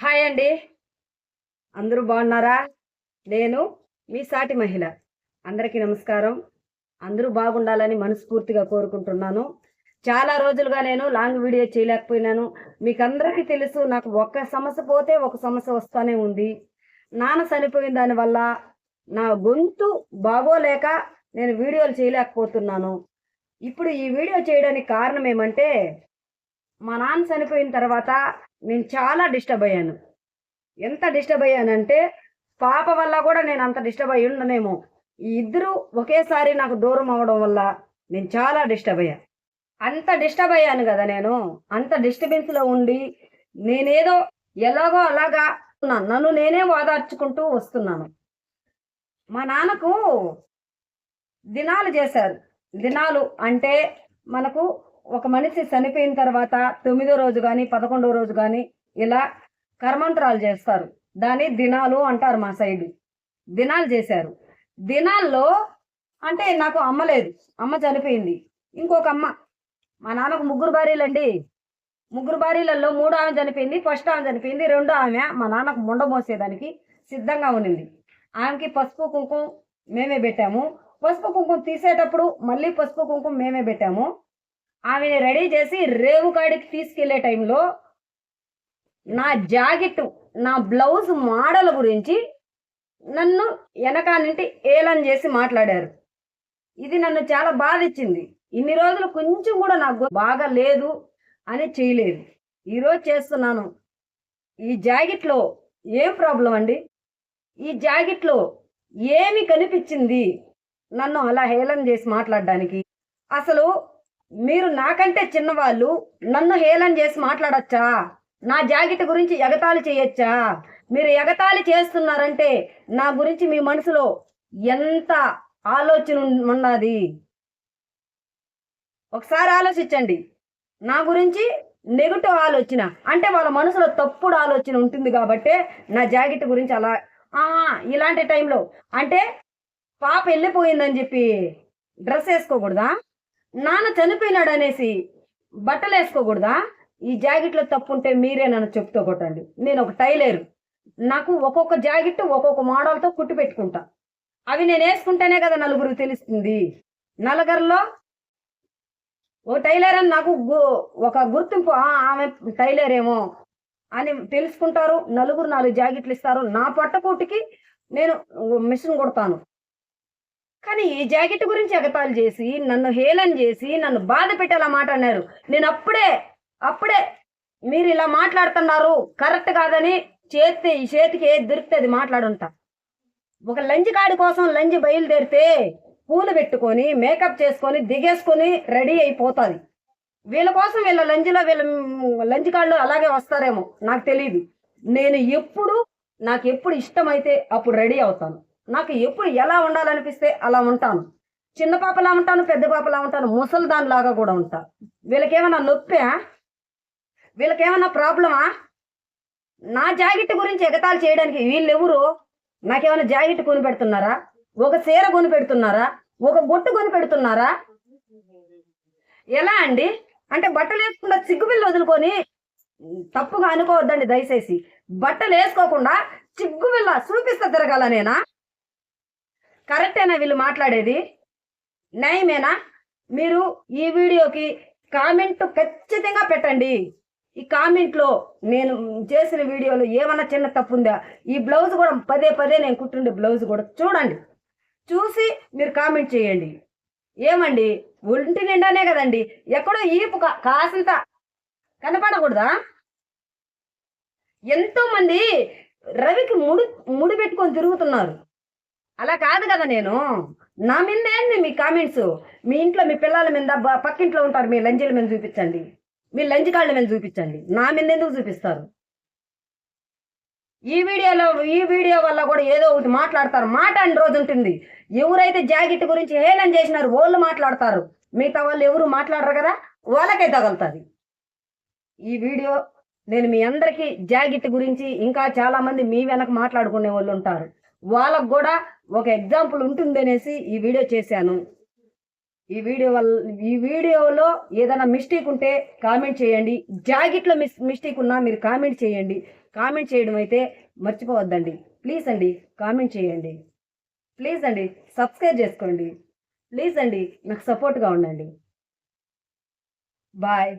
Hi అండి. అందరూ బాగున్నారా? నేను మీ సాటి మహిళ. అందరికీ నమస్కారం. అందరూ బాగుండాలని మనస్ఫూర్తిగా కోరుకుంటున్నాను. చాలా రోజులుగా నేను లాంగ్ వీడియో చేయలేకపోయినాను. మీకు అందరికీ తెలుసు నాకు ఒక్క సమస్య పోతే ఒక సమస్య వస్తూనే ఉంది. నాన్న చనిపోయిన దానివల్ల నా గొంతు బాగోలేక నేను వీడియోలు చేయలేకపోతున్నాను. ఇప్పుడు ఈ వీడియో చేయడానికి కారణం ఏమంటే మా నాన్న చనిపోయిన తర్వాత నేను చాలా డిస్టర్బ్ అయ్యాను. ఎంత డిస్టర్బ్ అయ్యానంటే పాప వల్ల కూడా నేను అంత డిస్టర్బ్ అయ్యి ఉండనేమో. ఈ ఇద్దరు ఒకేసారి నాకు దూరం అవడం వల్ల నేను చాలా డిస్టర్బ్ అయ్యా. అంత డిస్టర్బ్ అయ్యాను కదా నేను. అంత డిస్టర్బెన్స్లో ఉండి నేనేదో ఎలాగో అలాగా ఉన్నాను. నన్ను నేనే ఓదార్చుకుంటూ వస్తున్నాను. మా నాన్నకు దినాలు చేశారు. దినాలు అంటే మనకు ఒక మనిషి చనిపోయిన తర్వాత తొమ్మిదో రోజు కానీ పదకొండో రోజు కానీ ఇలా కర్మంతరాలు చేస్తారు. దాని దినాలు అంటారు మా సైడ్. దినాలు చేశారు. దినాల్లో అంటే నాకు అమ్మ లేదు. అమ్మ చనిపోయింది. ఇంకొక అమ్మ. మా నాన్నకు ముగ్గురు భార్యలండి. ముగ్గురు భార్యలలో మూడు ఆమె చనిపోయింది ఫస్ట్ ఆమె చనిపోయింది రెండో ఆమె మా నాన్నకు ముండ మోసేదానికి సిద్ధంగా ఉండింది ఆమెకి పసుపు కుంకుమ మేమే పెట్టాము. పసుపు కుంకుమ తీసేటప్పుడు మళ్ళీ పసుపు కుంకుమ మేమే పెట్టాము. ఆమెని రెడీ చేసి రేవుకాడికి తీసుకెళ్ళే టైంలో నా జాకెట్ నా బ్లౌజ్ మోడల్ గురించి నన్ను వెనకా నుండి ఏలం చేసి మాట్లాడారు. ఇది నన్ను చాలా బాధించింది. ఇన్ని రోజులు కొంచెం కూడా నాకు బాగా లేదు అని చేయలేదు. ఈరోజు చేస్తున్నాను. ఈ జాకెట్లో ఏం ప్రాబ్లం అండి? ఈ జాకెట్లో ఏమి కనిపించింది? నన్ను అలా హేళన చేసి మాట్లాడడానికి. అసలు మీరు నాకంటే చిన్నవాళ్ళు నన్ను హేళన చేసి మాట్లాడచ్చా? నా జాకెట్ గురించి ఎగతాళి చేయొచ్చా? మీరు ఎగతాళి చేస్తున్నారంటే నా గురించి మీ మనసులో ఎంత ఆలోచన ఉన్నది? ఒకసారి ఆలోచించండి. నా గురించి నెగటివ్ ఆలోచన అంటే వాళ్ళ మనసులో తప్పుడు ఆలోచన ఉంటుంది కాబట్టే నా జాకెట్ గురించి అలా ఇలాంటి టైంలో అంటే పాప వెళ్ళిపోయిందని చెప్పి డ్రెస్ వేసుకోకూడదా? నాన్న చనిపోయినాడు అనేసి బట్టలు వేసుకోకూడదా? ఈ జాకెట్లో తప్పు ఉంటే మీరే నన్ను చెప్తూ కొట్టండి. నేను ఒక టైలర్. నాకు ఒక్కొక్క జాకెట్ ఒక్కొక్క మోడల్తో కుట్టి పెట్టుకుంటా. అవి నేను వేసుకుంటేనే కదా నలుగురికి తెలుస్తుంది. నలుగురిలో ఓ టైలర్ అని నాకు గు- ఒక గుర్తింపు ఆమె టైలర్ ఏమో అని తెలుసుకుంటారు. నలుగురు నాలుగు జాకెట్లు ఇస్తారు. నా పట్టకూటికి నేను మిషన్ కొడతాను. కానీ ఈ జాకెట్ గురించి ఎగతాలు చేసి నన్ను హేళన చేసి నన్ను బాధ పెట్టేలా మాట అన్నారు. నేను అప్పుడే అప్పుడే మీరు ఇలా మాట్లాడుతున్నారు. కరెక్ట్ కాదని చేతి ఈ చేతికి ఏది దొరికితే అది మాట్లాడుంటా. ఒక లంచ్ కాడి కోసం లంచ్ బయలుదేరితే పూలు పెట్టుకొని మేకప్ చేసుకొని దిగేసుకొని రెడీ అయిపోతుంది. వీళ్ళ కోసం వీళ్ళ లంచ్లో వీళ్ళ లంచ్ కాళ్ళు అలాగే వస్తారేమో నాకు తెలియదు నేను ఎప్పుడు నాకు ఎప్పుడు ఇష్టమైతే అప్పుడు రెడీ అవుతాను. నాకు ఎప్పుడు ఎలా ఉండాలనిపిస్తే అలా ఉంటాను. చిన్న పాపలా ఉంటాను పెద్ద పాపలా ఉంటాను ముసలి దానిలాగా కూడా ఉంటా. వీళ్ళకేమైనా నొప్పా? వీళ్ళకేమైనా ప్రాబ్లమా? నా జాకెట్ గురించి ఎగతాలు చేయడానికి వీళ్ళు ఎవరు నాకేమైనా జాకెట్ కొని పెడుతున్నారా? ఒక చీర కొని పెడుతున్నారా? ఒక బొట్టు కొని పెడుతున్నారా? ఎలా అండి? అంటే బట్టలు వేసుకుండా చిగ్గుబిల్లు వదులుకొని తప్పుగా అనుకోవద్దండి దయచేసి. బట్టలు వేసుకోకుండా చిగ్గుబిల్ల చూపిస్తా తిరగాల నేనా కరెక్టేనా వీళ్ళు మాట్లాడేది? న్యాయమేనా? మీరు ఈ వీడియోకి కామెంట్ ఖచ్చితంగా పెట్టండి. ఈ కామెంట్లో నేను చేసిన వీడియోలో ఏమన్నా చిన్న తప్పు ఉందా ఈ బ్లౌజ్ కూడా పదే పదే నేను కుట్టుండే బ్లౌజ్ కూడా చూడండి. చూసి మీరు కామెంట్ చేయండి. ఏమండి? ఒంటి నిండానే కదండి. ఎక్కడో ఈపు కాసంత కనపడకూడదా? ఎంతోమంది రవికి ముడి ముడి పెట్టుకొని తిరుగుతున్నారు. అలా కాదు కదా నేను. నా మీద మీ కామెంట్స్ మీ ఇంట్లో మీ పిల్లల మీద పక్కింట్లో ఉంటారు మీ లంజీల మీద చూపించండి. మీ లంచ్ కాళ్ళ మీద చూపించండి. నా మీద ఎందుకు చూపిస్తారు? ఈ వీడియోలో ఈ వీడియో వల్ల కూడా ఏదో ఒకటి మాట్లాడతారు. మాట అని రోజు ఉంటుంది. ఎవరైతే జాకెట్ గురించి హేళన చేసినారు వాళ్ళు మాట్లాడతారు. మిగతా వాళ్ళు ఎవరు మాట్లాడరు కదా? వాళ్ళకే తగులుతుంది. ఈ వీడియో నేను మీ అందరికీ జాకెట్ గురించి ఇంకా చాలామంది మీ వెనక మాట్లాడుకునే వాళ్ళు ఉంటారు. వాళ్ళకు కూడా ఒక ఎగ్జాంపుల్ ఉంటుంది అనేసి ఈ వీడియో చేశాను. ఈ వీడియో వల్ల ఈ వీడియోలో ఏదైనా మిస్టేక్ ఉంటే కామెంట్ చేయండి. జాకెట్లో మిస్ మిస్టేక్ ఉన్నా మీరు కామెంట్ చేయండి. కామెంట్ చేయడం అయితే మర్చిపోవద్దండి. ప్లీజ్ అండి కామెంట్ చేయండి. ప్లీజ్ అండి సబ్స్క్రైబ్ చేసుకోండి. ప్లీజ్ అండి నాకు సపోర్ట్గా ఉండండి. బాయ్.